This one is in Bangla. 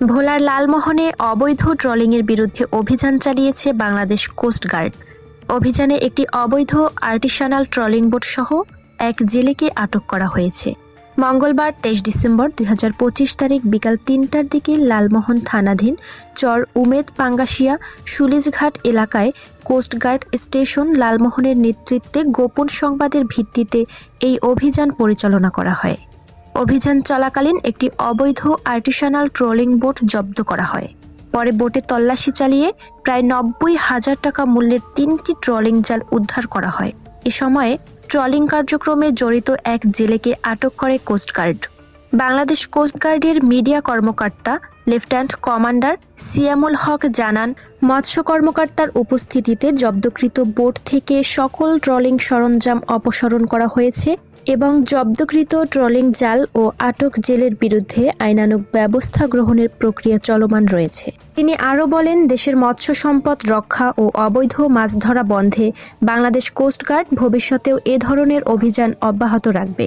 ভোলার লালমোহনে অবৈধ ট্রলিংয়ের বিরুদ্ধে অভিযান চালিয়েছে বাংলাদেশ কোস্টগার্ড অভিযানে একটি অবৈধ আর্টিসানাল ট্রলিং বোট সহ এক জেলেকে আটক করা হয়েছে। মঙ্গলবার তেইশ ডিসেম্বর দুই হাজার পঁচিশ তারিখ বিকাল তিনটার দিকে লালমোহন থানাধীন চর উমেদ পাঙ্গাশিয়া সুলিজঘাট এলাকায় কোস্টগার্ড স্টেশন লালমোহনের নেতৃত্বে গোপন সংবাদের ভিত্তিতে এই অভিযান পরিচালনা করা হয়। অভিযান চলাকালীন একটি অবৈধ আর্টিসানাল ট্রলিং বোট জব্দ করা হয়। পরে বোটে তল্লাশি চালিয়ে প্রায় নব্বই হাজার টাকা মূল্যের তিনটি ট্রলিং জাল উদ্ধার করা হয়। এ সময়ে ট্রলিং কার্যক্রমে জড়িত এক জেলেকে আটক করে কোস্টগার্ড বাংলাদেশ কোস্টগার্ডের মিডিয়া কর্মকর্তা, লেফটেন্যান্ট কমান্ডার সিয়ামুল হক জানান, মৎস্য কর্মকর্তার উপস্থিতিতে জব্দকৃত বোট থেকে সকল ট্রলিং সরঞ্জাম অপসারণ করা হয়েছে। এবং জব্দকৃত ট্রলিং জাল ও আটক জেলের বিরুদ্ধে আইনানুগ ব্যবস্থা গ্রহণের প্রক্রিয়া চলমান রয়েছে। তিনি আরও বলেন, দেশের মৎস্য সম্পদ রক্ষা ও অবৈধ মাছ ধরা বন্ধে বাংলাদেশ কোস্টগার্ড ভবিষ্যতেও এ ধরনের অভিযান অব্যাহত রাখবে।